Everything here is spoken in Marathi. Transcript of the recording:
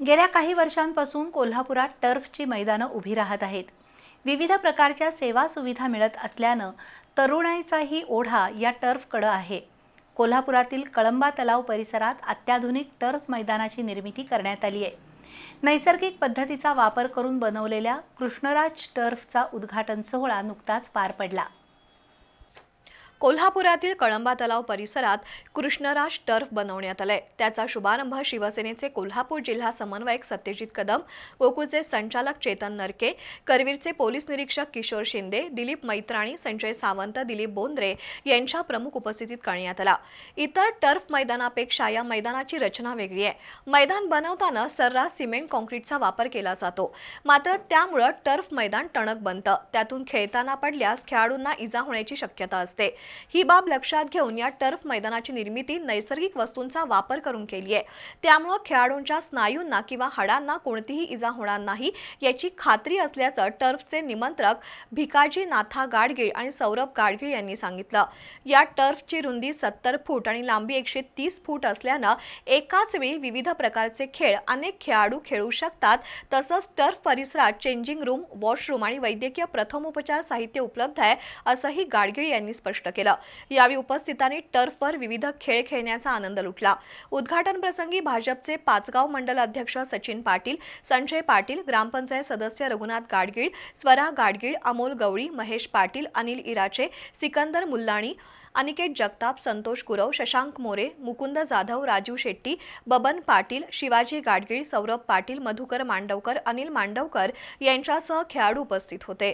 गेल्या काही वर्षांपासून कोल्हापुरात टर्फची मैदानं उभी राहत आहेत. विविध प्रकारच्या सेवा सुविधा मिळत असल्यानं तरुणाईचाही ओढा या टर्फकडं आहे. कोल्हापुरातील कळंबा तलाव परिसरात अत्याधुनिक टर्फ मैदानाची निर्मिती करण्यात आली आहे. नैसर्गिक पद्धतीचा वापर करून बनवलेल्या कृष्णराज टर्फचा उद्घाटन सोहळा नुकताच पार पडला. कोल्हापुरातील कळंबा तलाव परिसरात कृष्णराज टर्फ बनवण्यात आलंय. त्याचा शुभारंभ शिवसेनेचे कोल्हापूर जिल्हा समन्वयक सत्यजित कदम गोकुळचे संचालक चेतन नरके करवीरचे पोलीस निरीक्षक किशोर शिंदे दिलीप मैत्राणी संजय सावंत दिलीप बोंद्रे यांच्या प्रमुख उपस्थितीत करण्यात आला. इतर टर्फ मैदानापेक्षा या मैदानाची रचना वेगळी आहे. मैदान बनवताना सर्रास सिमेंट कॉन्क्रीटचा वापर केला जातो. मात्र त्यामुळं टर्फ मैदान टणक बनतं. त्यातून खेळताना पडल्यास खेळाडूंना इजा होण्याची शक्यता असते. ही बाब लक्षात घेऊन या टर्फ मैदानाची निर्मिती नैसर्गिक वस्तूंचा वापर करून केली आहे. त्यामुळं खेळाडूंच्या स्नायूंना किंवा हाडांना कोणतीही इजा होणार नाही याची खात्री असल्याचं टर्फचे निमंत्रक भिकाजी नाथा गाडगीळ आणि सौरभ गाडगीळ यांनी सांगितलं. या टर्फची रुंदी सत्तर फूट आणि लांबी एकशे तीस फूट असल्यानं एकाच वेळी विविध प्रकारचे खेळ अनेक खेळाडू खेळू शकतात. तसंच टर्फ परिसरात चेंजिंग रूम वॉशरूम आणि वैद्यकीय प्रथमोपचार साहित्य उपलब्ध आहे असंही गाडगीळ यांनी स्पष्ट केलं. यावेळी उपस्थितांनी टर्फवर विविध खेळ खेळण्याचा आनंद लुटला. उद्घाटन प्रसंगी भाजपचे पाचगाव मंडल अध्यक्ष सचिन पाटील संजय पाटील ग्रामपंचायत सदस्य रघुनाथ गाडगीळ स्वरा गाडगीळ अमोल गवळी महेश पाटील अनिल इराचे सिकंदर मुल्लाणी अनिकेत जगताप संतोष गुरव शशांक मोरे मुकुंद जाधव राजू शेट्टी बबन पाटील शिवाजी गाडगीळ सौरभ पाटील मधुकर मांडवकर अनिल मांडवकर यांच्यासह खेळाडू उपस्थित होते.